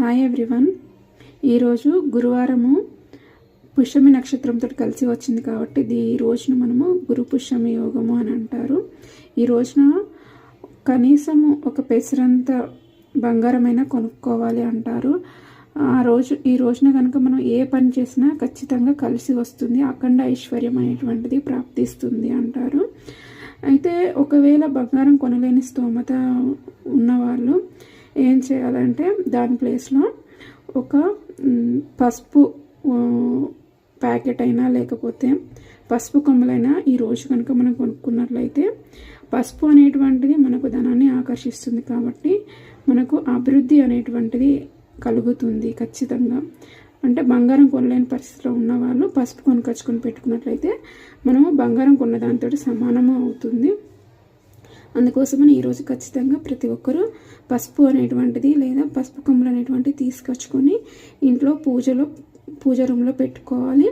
Hi everyone ఈరోజు గురువారము పుష్యమి నక్షత్రంతో కలిసి వచ్చింది కాబట్టి ఇది ఈ రోజున మనము గురు పుష్యమి యోగము అని అంటారు. ఈ రోజున కనీసము ఒక పెసరంత బంగారమైనా కొనుక్కోవాలి అంటారు. ఆ రోజు ఈ రోజున కనుక మనం ఏ పని చేసినా ఖచ్చితంగా కలిసి వస్తుంది. అఖండ ఐశ్వర్యం అనేటువంటిది ప్రాప్తిస్తుంది అంటారు. అయితే ఒకవేళ బంగారం కొనలేని స్తోమత ఉన్నవాళ్ళు ఏం చేయాలంటే దాని ప్లేస్లో ఒక పసుపు ప్యాకెట్ అయినా లేకపోతే పసుపు కొమ్మలైనా ఈ రోజు కనుక మనం కొనుక్కున్నట్లయితే పసుపు అనేటువంటిది మనకు ధనాన్ని ఆకర్షిస్తుంది కాబట్టి మనకు అభివృద్ధి అనేటువంటిది కలుగుతుంది ఖచ్చితంగా. అంటే బంగారం కొనలేని పరిస్థితిలో ఉన్న వాళ్ళు పసుపు కొనుకొచ్చుకొని పెట్టుకున్నట్లయితే మనము బంగారం కొన్న దానితో సమానము అవుతుంది. అందుకోసమని ఈరోజు ఖచ్చితంగా ప్రతి ఒక్కరూ పసుపు అనేటువంటిది లేదా పసుపు కొమ్మలు అనేటువంటివి తీసుకొచ్చుకొని ఇంట్లో పూజలో పూజ రూమ్లో పెట్టుకోవాలి.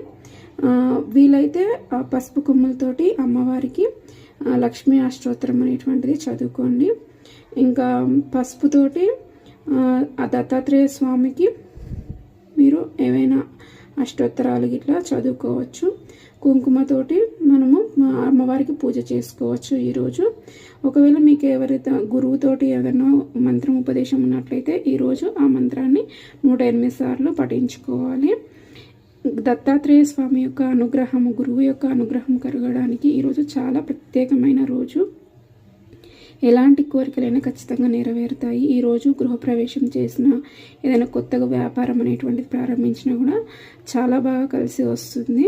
వీలైతే ఆ పసుపు కొమ్మలతోటి అమ్మవారికి లక్ష్మీ అష్టోత్తరం అనేటువంటిది చదువుకోండి. ఇంకా పసుపుతోటి ఆ దత్తాత్రేయ స్వామికి మీరు ఏవైనా అష్టోత్తరాలు గిట్లా చదువుకోవచ్చు. కుంకుమతోటి మనము మా అమ్మవారికి పూజ చేసుకోవచ్చు ఈరోజు. ఒకవేళ మీకు ఎవరైతే గురువుతోటి ఏదైనా మంత్రం ఉపదేశం ఉన్నట్లయితే ఈరోజు ఆ మంత్రాన్ని నూట ఎనిమిది సార్లు పఠించుకోవాలి. దత్తాత్రేయ స్వామి యొక్క అనుగ్రహము గురువు యొక్క అనుగ్రహం కలగడానికి ఈరోజు చాలా ప్రత్యేకమైన రోజు. ఎలాంటి కోరికలైనా ఖచ్చితంగా నెరవేరుతాయి. ఈరోజు గృహప్రవేశం చేసిన ఏదైనా కొత్తగా వ్యాపారం అనేటువంటిది ప్రారంభించినా కూడా చాలా బాగా కలిసి వస్తుంది.